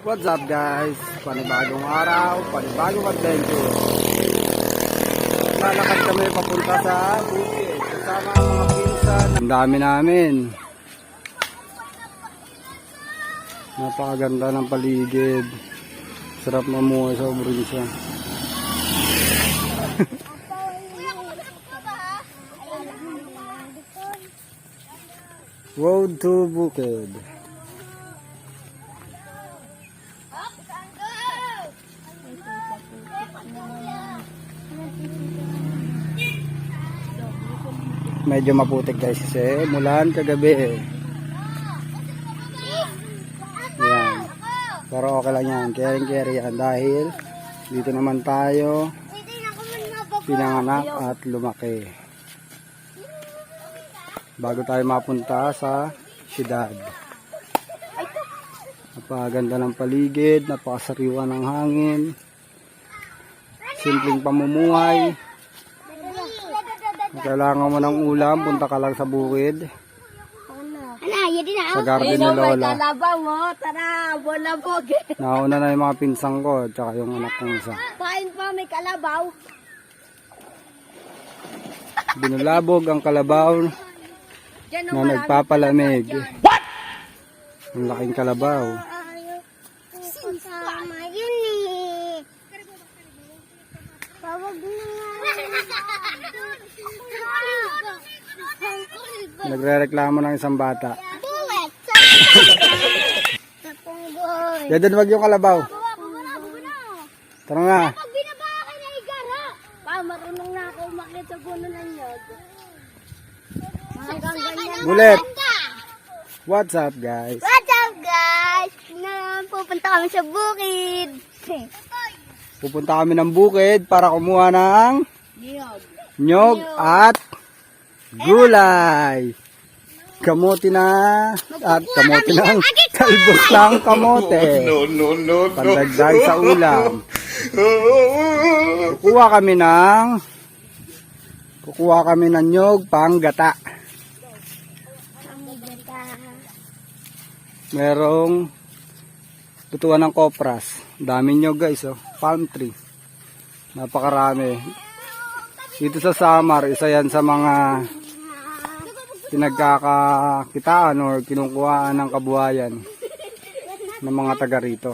What's up guys? Panibagong araw, panibagong adventure. Lalakad kami papunta sa bukid. Kasama ang mga pinsan. Ang dami namin. Napakaganda ng paligid. Sarap mamuhay sa probinsya. Road to Bukid. Medyo maputik guys kasi mulan kagabi. Yan. Pero okay lang yan. Caring carry yan dahil dito naman tayo pinanganak at lumaki. Bago tayo mapunta sa syudad. Napakaganda ng paligid, napakasariwa ng hangin. Simpleng pamumuhay. Kailangan mo ng ulam, punta ka lang sa bukid. Din Sa garden ni Lola. Mo. Nauna na yung mga pinsang ko, tsaka yung anak kong isa. Kain pa, may kalabaw. Binulabog ang kalabaw na nagpapalamig. Ang laking kalabaw. Sama yun eh. Tawag na nga. Nagre-reklamo ng isang bata. Yadan wag yung kalabaw. Tara nga. Pag binaba ka na igara. Pa, marunong na ako umakit sa puno ng. Hanggang ganyan. Bulet. What's up guys? What's up guys? Na pupunta kami sa bukid. Pupunta kami ng bukid para kumuha ng Nyog. nyog at gulay. Kamote na at kamote ng talbos ng kamote. No, no, no, no. Pandagdag sa ulam. Kukuha kami ng kukuha kami ng nyog pang gata. Merong tutuan ng kopras. Dami nyog guys oh. Palm tree. Napakarami. Dito sa Samar, isa yan sa mga pinagkakakitaan or kinukuhaan ng kabuhayan ng mga taga rito.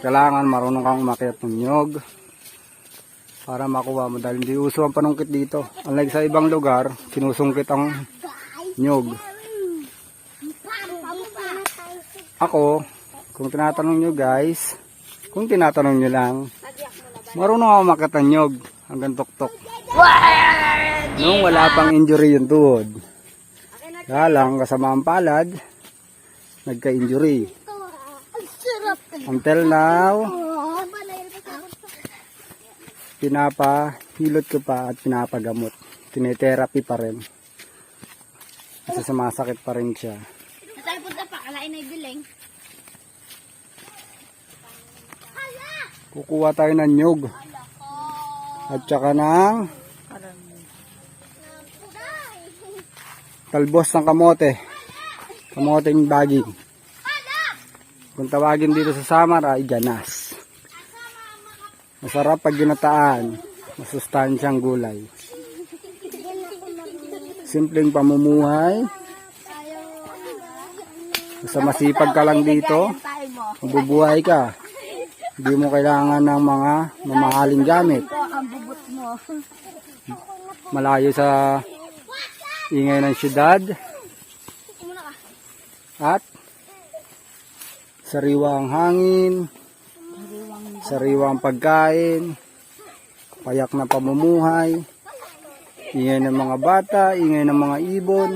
Kailangan marunong kang umakyat ng nyog para makuha mo dahil hindi uso ang panungkit dito. Unlike sa ibang lugar, sinusungkit ang nyog. Ako, kung tinatanong nyo guys, kung tinatanong nyo lang, marunong ako umakyat ng nyog hanggang tuktok. Nung wala pang injury yung tuhod. Kaya lang, kasama ang palad, nagka-injury. Until now, pinapahilot ko pa at pinapagamot. Tinetherapy pa rin. Kasi sumasakit pa rin siya. Tayo punta pa, kalain na ibiling. Kukuha tayo ng nyog. At saka ng talbos ng kamote. Kamoteng baging. Kung tawagin dito sa Samar ay ganas. Masarap pag ginataan. Masustansyang gulay. Simpleng pamumuhay. Basta masipag ka lang dito. Mabubuhay ka. Hindi mo kailangan ng mga mamahaling gamit. Malayo sa ingay ng syudad. At sariwa ang hangin, sariwa ang pagkain, payak na pamumuhay, ingay ng mga bata, ingay ng mga ibon.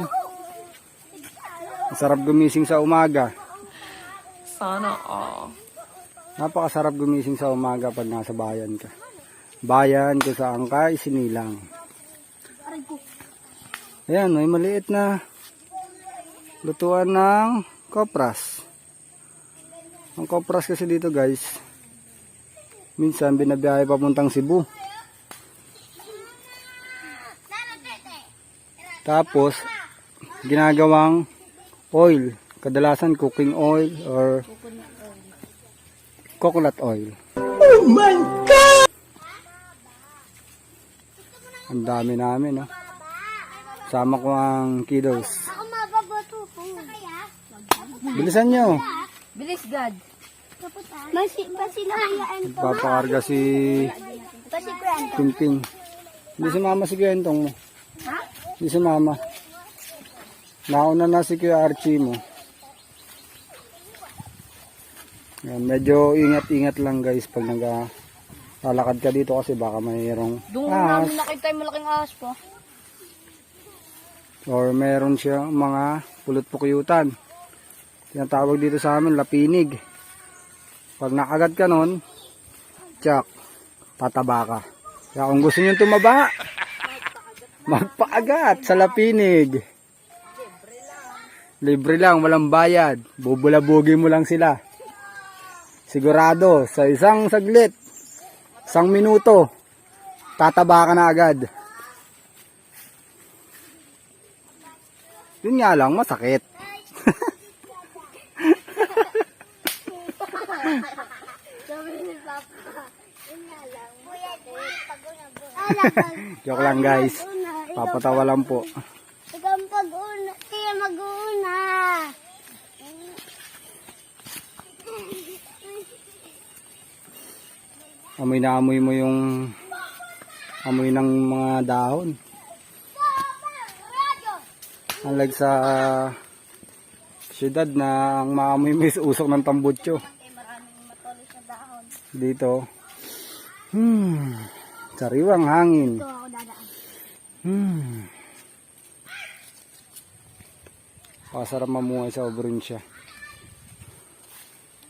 Masarap gumising sa umaga. Sana all. Napakasarap gumising sa umaga pag nasa bayan ka. Bayan kung saan ka isinilang. Ayan, may maliit na lutuan ng kopras. Ang kopras kasi dito guys, minsan binabiyahe papuntang Cebu. Tapos, ginagawang oil Kadalasan cooking oil or coconut oil. Oh my God! Ang dami namin, no? Sama ko ang kiddos. Ako mababato po. Kaya? Bilisan nyo. Bilis, God. Masi, pasilayaan to. Papakarga si. Pinpin. Hindi si mama si Kwentong mo. Ha? Hindi si mama. Nauna na si Kuya Archie mo. Yan, medyo ingat-ingat lang guys pag nag lalakad ka dito kasi baka mayroong Doon ahas namin nakita yung malaking ahas po. Or meron siya mga pulot-pukyutan. Tinatawag dito sa amin lapinig. Pag nakagat ka nun, tsak, tataba ka. Kaya kung gusto nyo tumaba, magpaagat sa lapinig. Libre lang, walang bayad. Bubulabugi mo lang sila. Sigurado, sa isang saglit, isang minuto, tataba ka na agad. Yun nga lang, masakit. Joke lang guys. Papatawa lang po. Ikaw pag-una. Kaya mag-una. Amoy na amoy mo yung amoy ng mga dahon. Unlike sa syudad na ang maamoy mo is usok ng tambutso. Dito, hmm, sariwang hangin. Hmm. Pasarap mamuhay sa probinsya.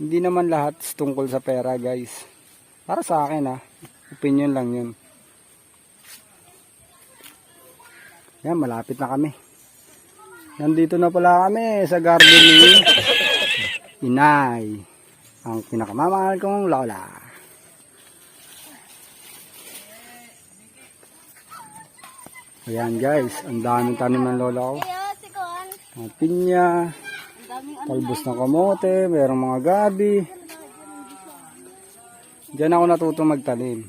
Hindi naman lahat tungkol sa pera, guys. Para sa akin, ha. Opinion lang yun. Yan, malapit na kami. Nandito na pala kami sa garden ni Inay. Ang pinakamamahal kong lola. Ayan guys, ang daming tanim ng lola ko. Pinya, Ang daming talbos ng kamote, mayroong mga gabi. Diyan ako natuto magtanim.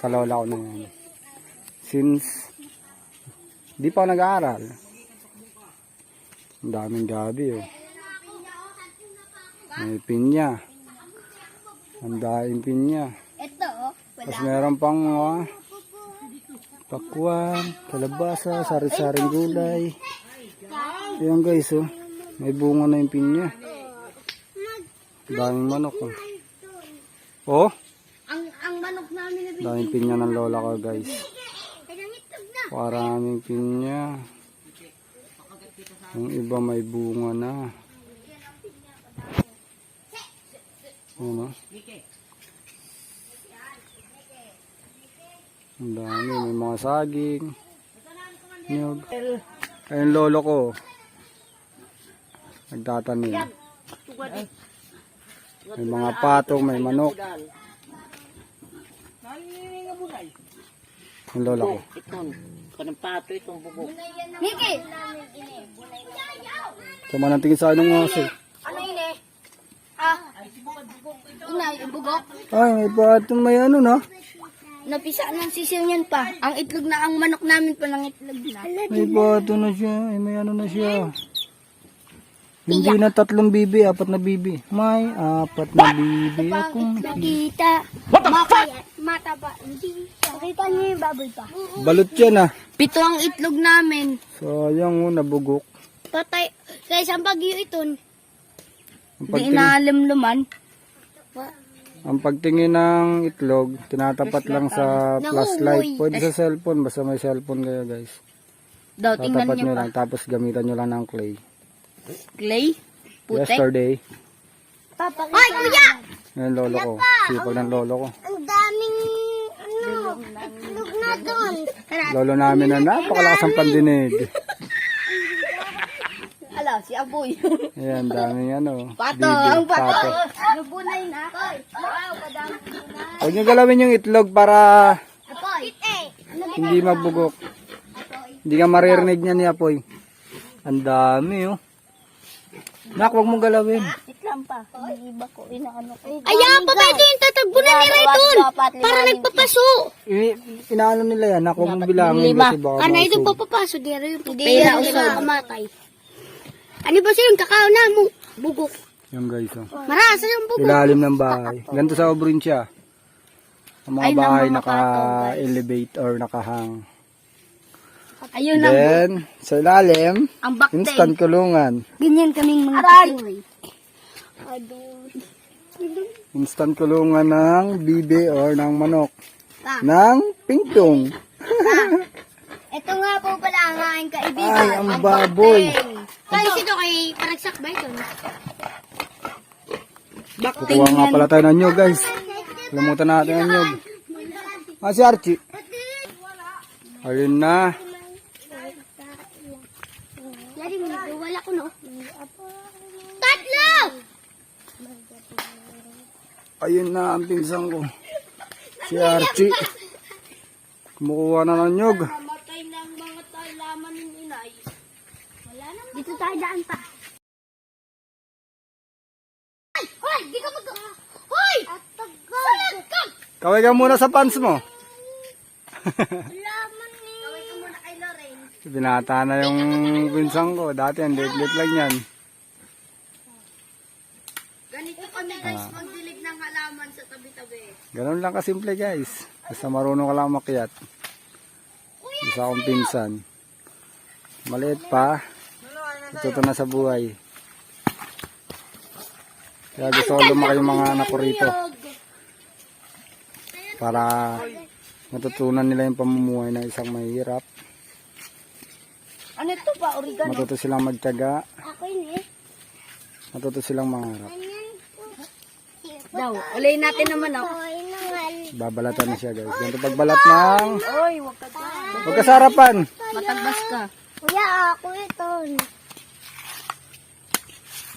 Sa lola ko na yan. Since, di pa ako nag-aaral. Ang daming gabi oh. May pinya. Ang daming pinya. Ito, oh. Tapos meron pang mga pakwan, kalabasa, sari-saring gulay. Ayan guys, oh. May bunga na yung pinya. Daming manok, oh. Oh, Ang ang manok namin na daming pinya ng lola ko, guys. Na. Maraming pinya. Yung iba may bunga na. Ano? Ang dami. May mga saging. Nyog. Ayun lolo ko. Nagtatanim. May mga patong, may manok. Yung lolo ko. Kanang pato itong bubok. Miki! Sama ng tingin sa anong aso. Ano yun eh? Ah. Ina, yung bugok. Ay, may patong may ano na. Napisa ng sisil niyan pa. Ang itlog na, ang manok namin pa ng itlog na. May bato na siya. Ay, may ano na siya. Hindi na tatlong bibi, apat na bibi. May apat na bibi akong nakita. Nakita. Mata, mataba. Hindi. Nakita niyo yung baboy pa. Balot yan ah. Pito ang itlog namin. Sayang oh, nabugok. Patay. Sa isang bagyo ito, Ang hindi inalimluman. ang pagtingin ng itlog, tinatapat lang sa flashlight. Pwede sa cellphone, basta may cellphone kayo guys. Daw, tingnan Tatapat niyo nyo lang, tapos gamitan nyo lang ng clay. Clay? Putek? Yesterday, Papa, Ay, kuya! yung lolo ko. Sipag ng lolo ko. Ang daming, ano, itlog na doon. Lolo namin na napakalakas ang pandinig. Ala, si Aboy. Ayan, daming ano. Pato, bibi, ang pato. pato. Nabunay na. Wow, madami na. Huwag nyo galawin yung itlog para Apoy. Hindi mabugok. Hindi ka maririnig niya ni Apoy. Ang dami oh. Nak, huwag mong galawin. Wait lang pa. May iba ko, inaano ko. Ayan, pa pwede yung tatagbo na nila ito. Para nagpapaso. I- inaano nila yan, nak, huwag mong bilangin Lima. kasi baka Ano ito mausog. papapaso? Di rin yung pera usog. Kamatay. Ano ba siya yung kakao na mo? Bugok. Yan guys, oh. Marasa yung bugok. Ilalim ng bahay. Ganito sa probinsya. Ang mga bahay naka-elevate or nakahang. Ayun ang, Then, sa ilalim, ang bakte. instant kulungan. Ganyan kaming mga Aray! Instant kulungan ng bibe or ng manok. Pa. Ng pingtong. Ito nga po pala ang aking kaibigan. Ay, ang baboy. Kaya sino kay Paragsak ba ito? Kukuha nga pala tayo ng nyog, guys. Kalimutan natin ang nyog. Ah, si Archie. Ayun na. Yari mo, wala ko no. Tatlo! Ayun na ang pinsan ko. Si Archie. Kumukuha na ng nyog. Matay ng mga talaman ng inay. Wala na. Dito tayo daan pa. Ay! Hoy! Di ka mag... Hoy! At tagad! ka! Kaway ka muna sa pants mo. Laman ni... Kaway ka muna kay Lorraine. Binata na yung pinsan ko. Dati ang lit-lit lang yan. Ganito kami guys magdilig ng halaman sa tabi-tabi. Ganun lang kasimple guys. Basta marunong ka lang makiat. Isa akong pinsan. Maliit pa. Ituto na sa buhay. Kaya gusto ko lumaki yung mga anak ko rito. Para matutunan nila yung pamumuhay ng isang mahirap. Ano to pa? Oregano? Matuto silang magtyaga. Ako yun eh. Matuto silang mangarap. Daw, ulay natin naman ako. Babalatan na siya guys. Ganito pagbalat ng... Oy, wag ka dyan. Huwag ka sa harapan. Matagbas ka. Kuya, ako ito.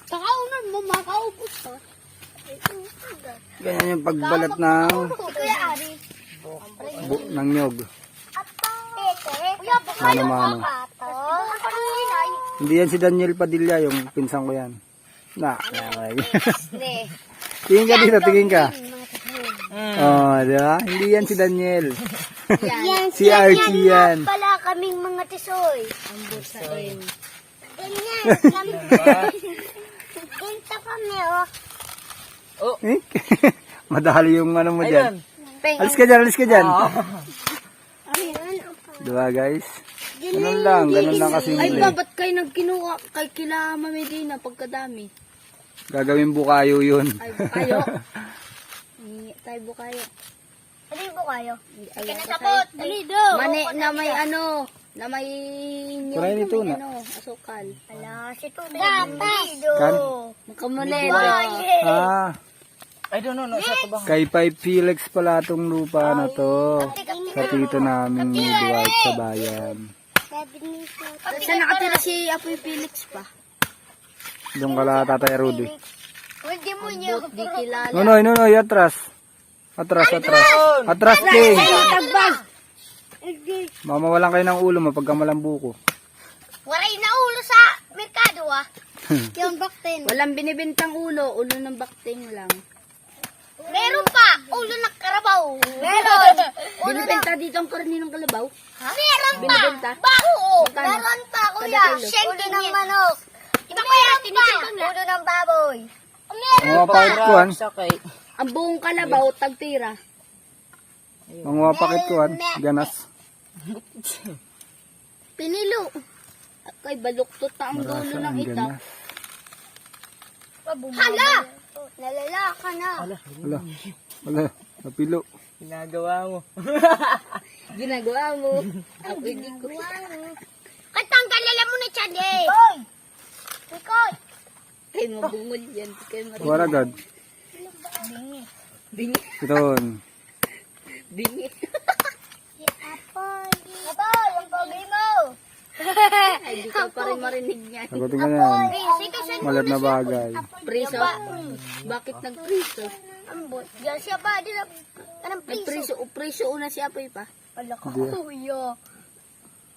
Kakaunan mo, makaubos ka. Ganyan yung pagbalat ng, Kuya Ari. bu- ng nyog. Kuya, nang inay. Hindi yan si Daniel Padilla, yung pinsan ko yan. Na, okay. Hindi. tingin ka dito, tingin ka. Oh, di ba? Hindi yan si Daniel. Yan, si Archie yan. pala kaming mga tisoy. Ang busa din. Ganyan. Ganito kami, oh. Eh? Madali yung ano mo dyan. Alis ka dyan, alis ka dyan. Diba guys? Ganun lang, ganun lang kasi Ay, ba, ba't kayo nagkinuha kay kila Mami Dina pagkadami? Gagawin bukayo yun. Ay, bukayo. Hingi tayo bukayo. Ano yung bukayo? Ay, kinasapot. Dali do. Mani na may ano, na may nyog Kunain na ito may na. ano, asukal. Ala, si Tudo. Kan? Magkamunin. Ah, I don't know, no, sa ba? kay Pai Felix pala tong lupa na to. Sa tito namin ni Dwight sa bayan. Saan nakatira si Apoy Felix pa? Doon kala tatay Rudy. Hindi mo niya. Di kilala. Nunoy, nunoy, atras. Atras, atras. Atras, King. Tagbas! Mamawalan kayo ng ulo mo pagka malambuko. Waray na ulo sa merkado ah. Yung baktin. Walang binibintang ulo, ulo ng baktin lang. Meron pa, ulo ng karabaw. Meron. Binibenta dito ang karni ng kalabaw? Ha? Meron pa. Binibenta? Baho. Magkano? Meron pa, kuya. Ulo ng manok. Iba kaya tinitipan na. Ulo ng baboy. Mga pakit kuhan. Sakay. Ang buong kalabaw, tagtira. Mga pakit kuhan. Ganas. Pinilo. Kay baluktot na ang dulo ng ang ita. ganas. Hala! Nalala ka na. Wala. Wala. Napilo. Ginagawa mo. Ginagawa mo. Ako hindi ko. Katanggalala mo na tiyan eh. Hoy! Ikoy! Kay mabungol yan. Kay marinig. Wala agad. Bingi. Ito. Bingi. Apoy! Apoy! Ang pogi mo! Ay, di ka pa rin marinig niya. Sagutin ka na yan. Malat na bagay. Priso? Bakit nag-priso? Ambot. Yan siya ba? Di na... Anong priso? Nag-priso. O priso una si Apoy pa. Ala ka. Hindi. Kuya.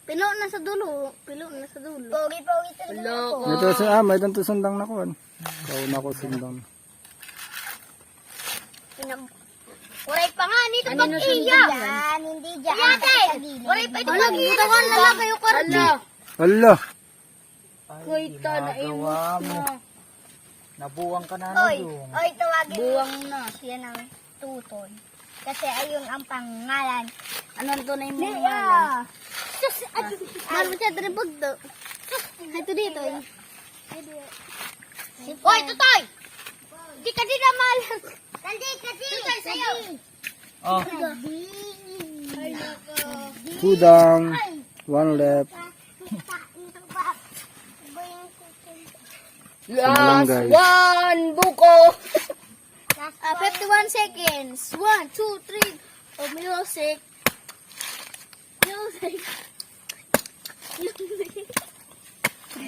Pilo na sa dulo. Pilo na sa dulo. Pogi, pogi talaga. Loko. Ito sa ah, may dito sundang na kuan. Kauna ko sundang. Uray pa nga, nito ano pag iya. Yan, hindi dyan. Yate, uray pa ito pag iya. Ito kan lala kayo kardi. Hala, Ay, ginagawa mo. Nabuwang ka na na Oy, yung. oy, tawagin Buwang na. Yan ang tutoy. Kasi ayun ang pangalan. Anong tunay mo pangalan? Sus, ano mo siya din bugdo? Ito dito. Oy, tutoy! Di ka din naman. Hindi ka din. Tutoy, sa'yo. Oh, two down, one left. Last one, buko. Uh, 51 seconds. 1, 2, 3. Oh, music. Music. Music.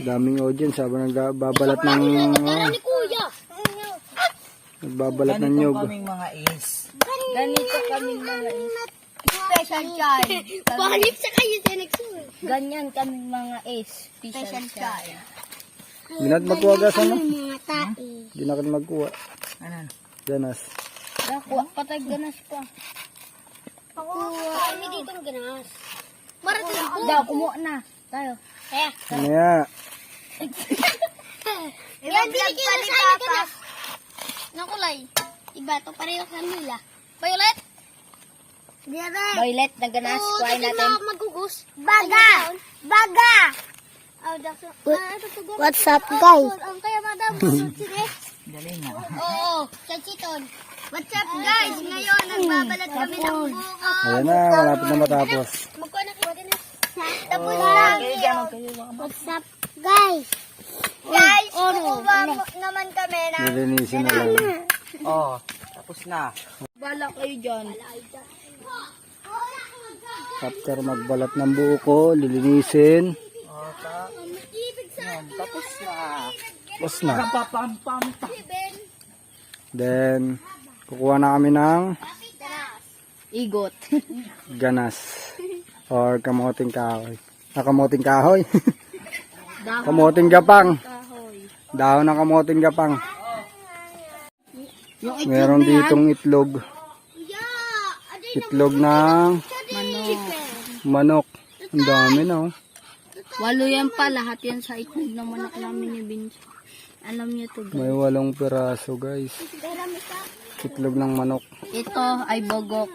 Daming audience habang nagbabalat ng Para ni Kuya. Nagbabalat ng ganito nyog. kaming mga is. Ganito kami mga Special child. Pahalip sa kayo sa next Ganyan kami mga is. Special child. Di natin magkuha gas ano? Mga tae. Di natin magkuha. Ano? Ganas. Nakuha patay ganas pa. Ako. Kami dito ang ganas. Marating po. Daw, kumuha na. Tayo. Kaya. Ano ya? Yan, binigyan na sa akin ganas. Nakulay. Iba to pareho sa nila. Violet? Violet na ganas. Kuhain natin. Magugus. Baga! Baga! What's up, guys? Ang kaya madam, Dali na. Oo, Chachiton. What's up, guys? Ngayon, nagbabalat kami ng buko. Ayan na, malapit na matapos. Magkuha na kayo. Tapos lang. What's up, guys? Guys, kukuha naman kami na Nilinisin na lang. Oh, tapos na. bala kayo dyan. After magbalat ng buko, lilinisin. Oh, ta. Yan, tapos na. Tapos na. Then, kukuha na kami ng Igot. ganas. Or kamoting kahoy. Ah, kamoting kahoy. kamoting gapang. Dahon ng kamoting gapang. Meron ditong itlog. Itlog ng manok. Ang dami na oh. Walo yan pa, lahat yan sa itlog ng manok namin ni Vince. Alam niyo to, guys. May walong piraso guys. Itlog ng manok. Ito ay bogok.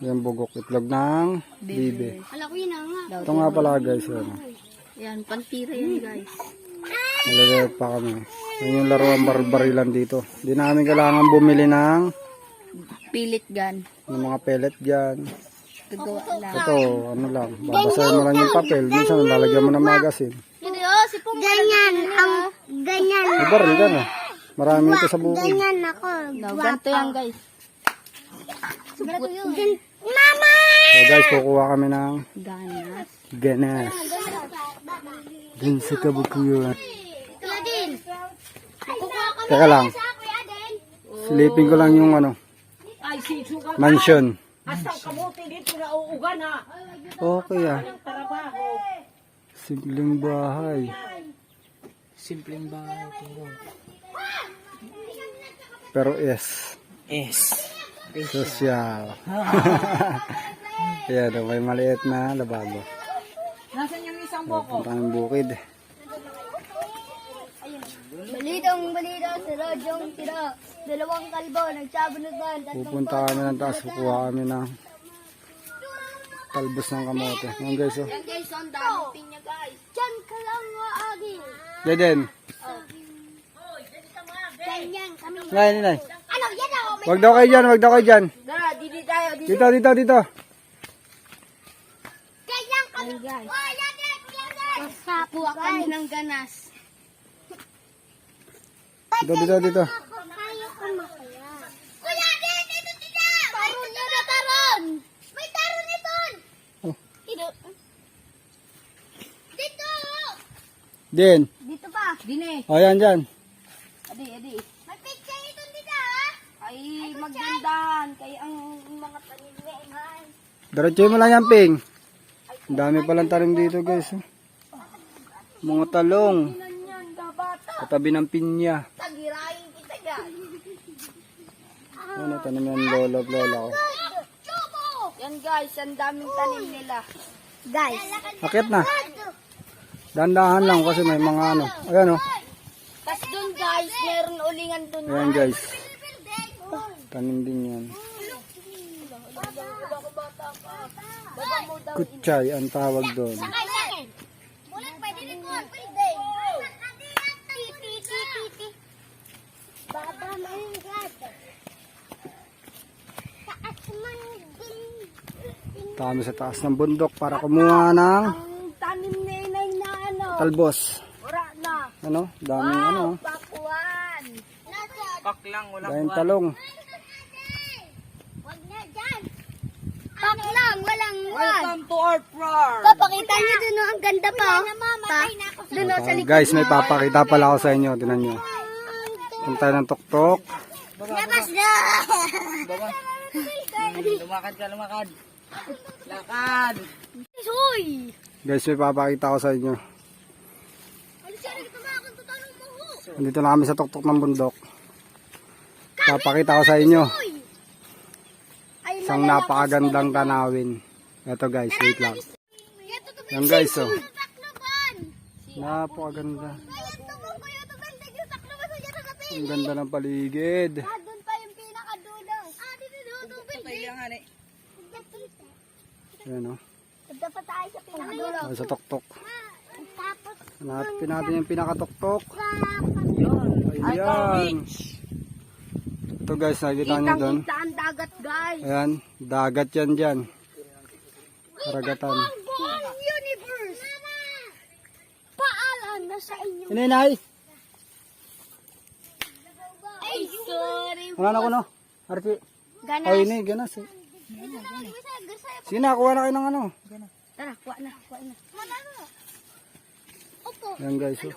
Yan bugok. Itlog ng bibe. Ito nga pala guys. Ano. Yan, pantira yan, guys. Maliliit pa kami. Yan yung laruan bar-barilan dito. Di namin kailangan bumili ng, Pilit gun. ng mga pellet dyan. Gagawa lang. Ito, ano lang. Babasahin mo lang yung papel. Minsan lalagyan mo ng magazine. Hindi, oh, si Pong Ganyan, ang ganyan. May baril ka na. Marami ito sa bukid. ako. No, ganito yan, guys. Mama! So guys, kukuha kami ng Ganas. ganas. Dun sa. Kukuha kami Teka lang. Silipin ko lang yung ano. Mansion. Okay ah. Simpleng bahay. Simpleng bahay. Pero. Pero yes. Es. Social. Ayan, oh, may maliit na lababo. Yung isang Punta ng bukid. Balitang balita sa radyong tira. Dalawang kalbo, nagsabunutan. Pupunta kami ng taas. Kukuha kami ng talbos ng kamote. Ngayon guys, oh. Yan guys, ang dami pinya guys. Diyan ka lang nga, Agi. Deden. Ganyan kami. Ngayon. Ano, yan ako. Wag daw kayo dyan, wag daw kayo dyan. Dara, didi tayo. Dito, dito, dito. Ganyan kami. guys. Oh, yan, yan, yan, yan. Kuha kami ng ganas. Dito, dito, dito. Kuya, din, dito, dito. Taron nyo na, taron. May taron ito. Oh. Dito. Dito. Din. Dito pa. Dine. O, yan dyan. Adi, adi. May picture ito dito, ha? Ay, magdandahan. Kaya ang mga man. Diretso mo lang yan, Ping. Ang dami palang tanim dito guys. oh. Mga talong. Katabi ng pinya. Tagirahin kita guys. Ano tanim yan lola lola ko. Yan guys, ang daming tanim nila. Guys. Akit na. Dandahan lang kasi may mga ano. Ayan oh. Tapos dun guys, meron ulingan dun. Ayan guys. Tanim din yan. Kutsay ang tawag doon. Kami sa taas ng bundok para kumuha ng Ang tanim ni inay na ano. talbos. Wala na. Ano? Daming ano. Pakuan. Nasa. Pak lang, walang Daming talong. Wag na dyan. Pak lang, walang wan. Welcome to our farm. Papakita niyo dun, oh, ang ganda pa. oh. Pa. Dun, oh, sa likod. Guys, may papakita pala ako sa inyo. Tinan nyo. Punta ng tuktok. Labas na! Lumakad ka, lumakad. Lakad. Hoy! Guys, may papakita ako sa inyo. Alis siya, ito ba akong tutanong mo ho? Andito na kami sa tuktok ng bundok. Papakita ko sa inyo. Isang napakagandang tanawin. Ito guys, wait lang. Yan guys, oh. Takloban! Napakaganda. Ang ganda ng paligid. Ah, doon pa yung pinakadulo. Ah, dito doon, tubig. Kailangan eh. Ayan oh. Punta pa tayo sa pinakadulo. Ay, sa tuktok. Hanapin natin yung pinakatuktok. Ayan. Ito guys, nakikita nyo doon. Kita ang dagat, guys. Ayan, dagat yan dyan. Karagatan. Ang buong universe. Paalam na sa inyo. Ininay! Ay, Ang ano ko no? Arti. Ganas. Ay, ini, ganas eh. Sige na, kuha na kayo ng ano. Tara, kuha na, kuha na. Opo. Yan guys, oh.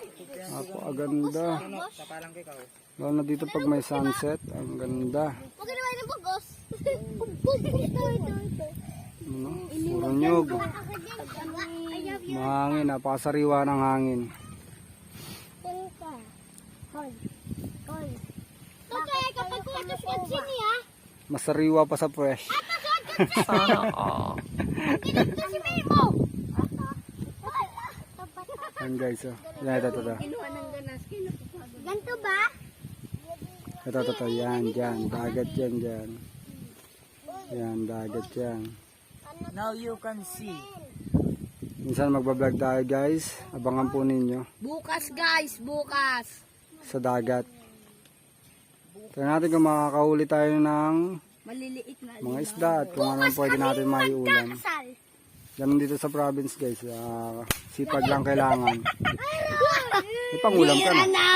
Ako, aganda. Lalo na dito pag may sunset, ang ganda. Huwag naman ng ito. Ano? Puro nyog. Mahangin, napakasariwa ng hangin. Hoy. Hoy. Tukay, kapag kuha ito si Katsini, ha? Masariwa pa sa fresh. Sana all. Yan guys, oh. Yan, ito, ito, ito. Ganto ba? Ito, ito, ito. Yan, dyan. Dagat yan, dyan. Yan, dagat yan. Now you can see. Minsan magbablog tayo guys. Abangan po ninyo Bukas, guys. Bukas. sa dagat. Tingnan natin kung makakahuli tayo ng Maliliit na. mga isda at kung ano pwede natin maiulam. Ganun dito sa province guys. ah, sipag lang kailangan. May pangulam ka na.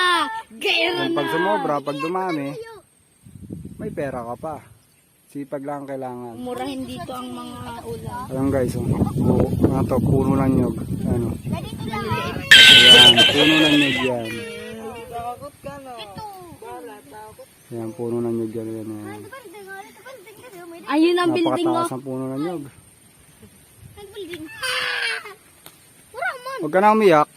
Kung pag sumobra, pag dumami, may pera ka pa. Sipag lang kailangan. Murahin dito ang mga ulam. Ayan guys, oh. Bu- ano to, puno ng nyog. Ano? Ayan, puno ng nyog yan. Takot ka na. Ayan, puno ng nyog yan. Ayan, ayan. Ayun ang building oh. Napakataas ng puno ng. Ang. Mura mo. Huwag ka na umiyak.